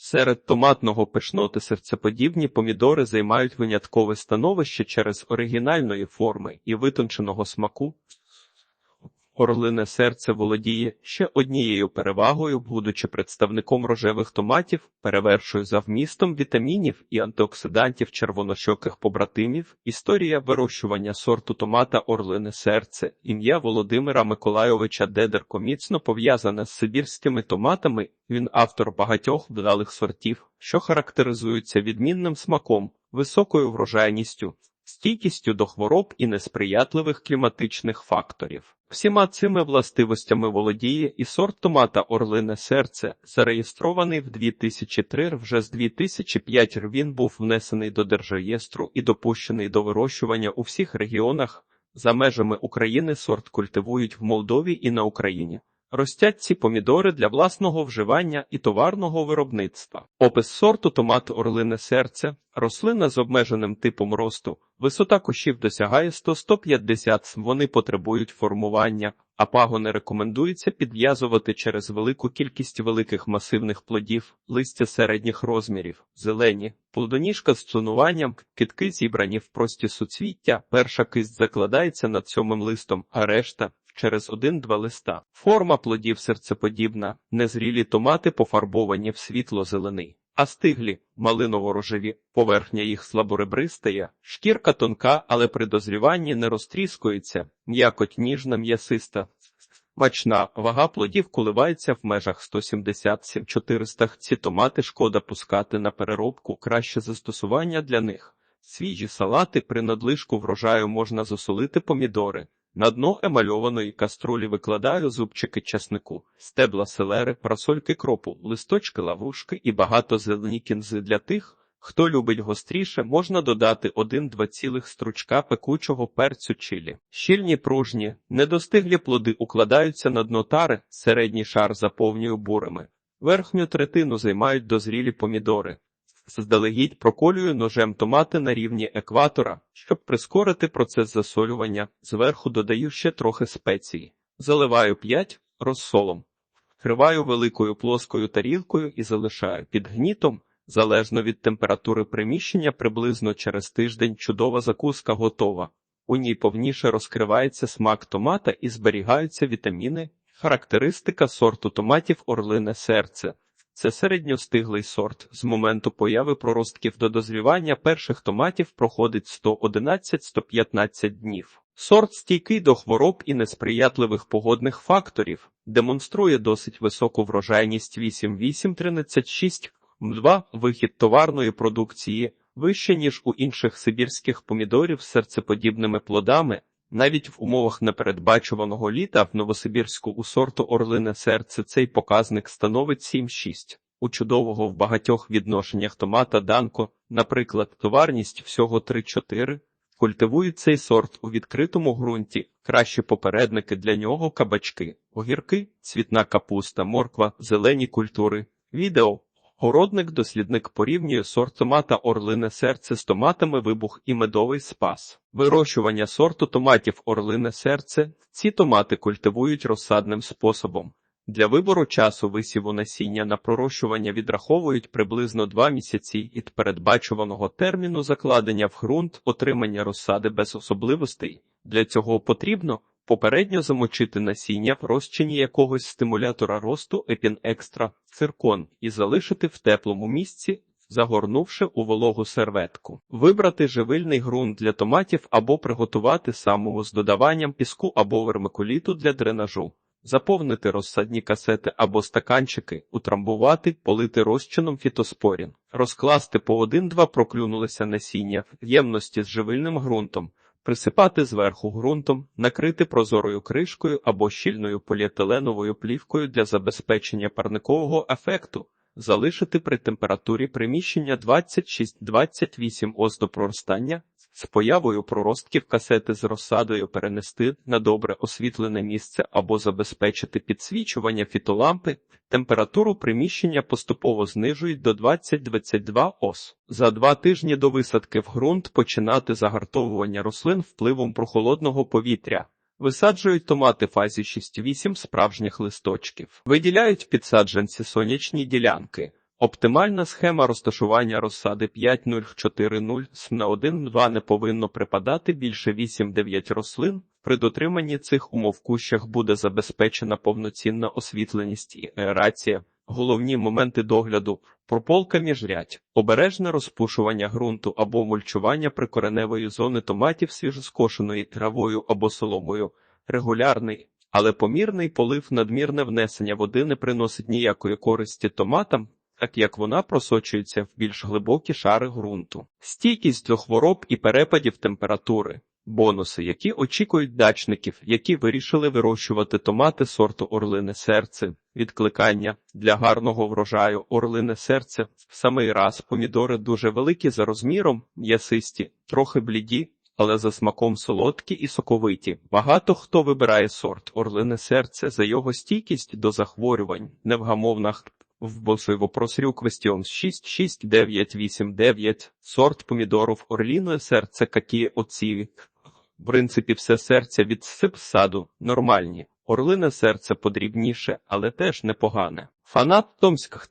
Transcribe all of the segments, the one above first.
Серед томатного пишноти серцеподібні помідори займають виняткове становище через оригінальної форми і витонченого смаку. Орлине серце володіє ще однією перевагою, будучи представником рожевих томатів, перевершує за вмістом вітамінів і антиоксидантів червонощоких побратимів. Історія вирощування сорту томата Орлине серце, ім'я Володимира Миколайовича Дедерко міцно пов'язане з сибірськими томатами. Він автор багатьох вдалих сортів, що характеризуються відмінним смаком, високою врожайністю, стійкістю до хвороб і несприятливих кліматичних факторів. Всіма цими властивостями володіє і сорт томата Орлине серце, зареєстрований в 2003 вже з 2005 він був внесений до держреєстру і допущений до вирощування у всіх регіонах. За межами України сорт культивують в Молдові і на Україні. Ростять ці помідори для власного вживання і товарного виробництва. Опис сорту томат орлине серце, рослина з обмеженим типом росту, висота кущів досягає 100-150 см, вони потребують формування, а пагони рекомендується підв'язувати через велику кількість великих масивних плодів, листя середніх розмірів, зелені, плодоніжка з цунуванням, китки зібрані в прості суцвіття, перша кисть закладається над сьомим листом, а решта через один-два листа. Форма плодів серцеподібна, незрілі томати пофарбовані в світло-зелений, а стиглі малиново-рожеві, поверхня їх слаборебристая, шкірка тонка, але при дозріванні не розтріскується, м'якоть ніжна м'ясиста. Мачна вага плодів коливається в межах 177-400. Ці томати шкода пускати на переробку, краще застосування для них. Свіжі салати при надлишку врожаю можна засолити помідори. На дно емальованої каструлі викладаю зубчики часнику, стебла селери, просольки кропу, листочки лаврушки і багато зелені кінзи для тих, хто любить гостріше, можна додати один-два цілих стручка пекучого перцю чилі. Щільні пружні, недостиглі плоди укладаються на дно тари, середній шар заповнюю бурами. Верхню третину займають дозрілі помідори. Заздалегідь проколюю ножем томати на рівні екватора, щоб прискорити процес засолювання. Зверху додаю ще трохи спеції. Заливаю 5 розсолом. Вкриваю великою плоскою тарілкою і залишаю під гнітом, залежно від температури приміщення, приблизно через тиждень чудова закуска готова. У ній повніше розкривається смак томата і зберігаються вітаміни, характеристика сорту томатів орлине серце. Це середньостиглий сорт. З моменту появи проростків до дозрівання перших томатів проходить 111-115 днів. Сорт стійкий до хвороб і несприятливих погодних факторів, демонструє досить високу врожайність 8-8-13-6, 2 вихід товарної продукції вище, ніж у інших сибірських помідорів з серцеподібними плодами, навіть в умовах непередбачуваного літа в Новосибірську у сорту орлине серце цей показник становить 7-6. У чудового в багатьох відношеннях томата Данко, наприклад, товарність всього 3-4. Культивують цей сорт у відкритому ґрунті, кращі попередники для нього кабачки, огірки, цвітна капуста, морква, зелені культури. Відео Городник-дослідник порівнює сорт томата Орлине серце з томатами вибух і медовий спас. Вирощування сорту томатів Орлине серце. Ці томати культивують розсадним способом. Для вибору часу висіву насіння на пророщування відраховують приблизно 2 місяці від передбачуваного терміну закладення в ґрунт отримання розсади без особливостей. Для цього потрібно Попередньо замочити насіння в розчині якогось стимулятора росту епінекстра циркон і залишити в теплому місці, загорнувши у вологу серветку. Вибрати живильний ґрунт для томатів або приготувати самого з додаванням піску або вермикуліту для дренажу. Заповнити розсадні касети або стаканчики, утрамбувати, полити розчином фітоспорін, розкласти по один-два проклюнулися насіння в ємності з живильним ґрунтом, присипати зверху ґрунтом, накрити прозорою кришкою або щільною поліетиленовою плівкою для забезпечення парникового ефекту, залишити при температурі приміщення 26-28 оз до проростання, з появою проростків касети з розсадою перенести на добре освітлене місце або забезпечити підсвічування фітолампи, температуру приміщення поступово знижують до 20-22 ос. За два тижні до висадки в ґрунт починати загартовування рослин впливом прохолодного повітря. Висаджують томати фазі 6-8 справжніх листочків, виділяють підсадженці сонячні ділянки. Оптимальна схема розташування розсади 5.0.4.0 С на 1-2 не повинно припадати більше 8-9 рослин. При дотриманні цих умов кущах буде забезпечена повноцінна освітленість і аерація. Головні моменти догляду прополка міжрядь, обережне розпушування ґрунту або мульчування прикореневої зони томатів свіжоскошеною травою або соломою, регулярний, але помірний полив надмірне внесення води не приносить ніякої користі томатам, так як вона просочується в більш глибокі шари ґрунту. Стійкість до хвороб і перепадів температури. Бонуси, які очікують дачників, які вирішили вирощувати томати сорту орлине серце, відкликання для гарного врожаю орлине серце. В самий раз помідори дуже великі за розміром, м'ясисті, трохи бліді, але за смаком солодкі і соковиті. Багато хто вибирає сорт орлине серце за його стійкість до захворювань, невгамовна в Босой вопрос Рю Квестіон 66989 сорт помідорів орліне серце какі оці. В принципі, все серця від сипсаду нормальні. Орлине серце подрібніше, але теж непогане. Фанат Томськ.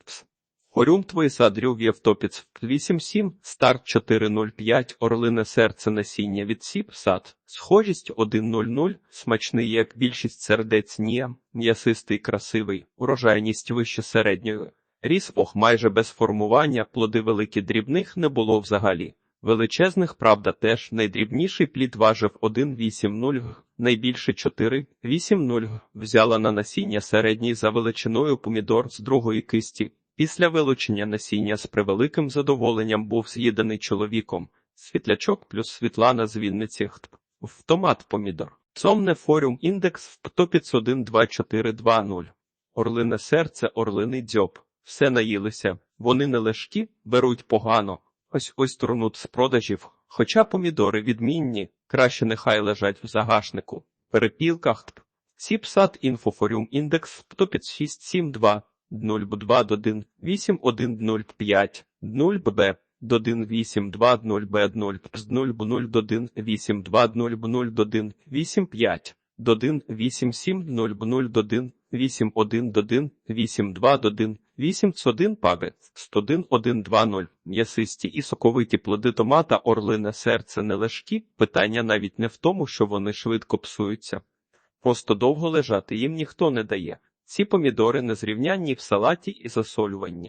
Твої садрю Євтопіц 87, старт 405, орлине серце насіння. Від сіп сад, схожість 1.00, смачний як більшість сердець. Ні, м'ясистий красивий, урожайність вище середньої. Ріс ох майже без формування, плоди великі дрібних не було взагалі. Величезних, правда, теж. Найдрібніший плід важив 1,80, найбільше 4,80. Взяла на насіння середній за величиною помідор з другої кисті. Після вилучення насіння з превеликим задоволенням був з'їдений чоловіком. Світлячок плюс Світлана з Вінниці. В томат помідор. Цомне форум індекс в топіц 12420. Орлине серце, орлиний дзьоб. Все наїлися. Вони не лежкі, беруть погано. Ось ось турнут з продажів. Хоча помідори відмінні, краще нехай лежать в загашнику. Перепілках. Сіпсат інфофорум індекс 15672. 0Б2 8105 0Б до 182 0Б0 з 0 б 0 до 1 82 0 б 0 до 1 85 до 1 87 0 б 0 до 1 81 до 1 82 до 1 81 паги 101 120 м'ясисті і соковиті плоди томата орлине серце не лежкі. Питання навіть не в тому, що вони швидко псуються. Просто довго лежати їм ніхто не дає. Ці помідори незрівнянні в салаті і засолюванні.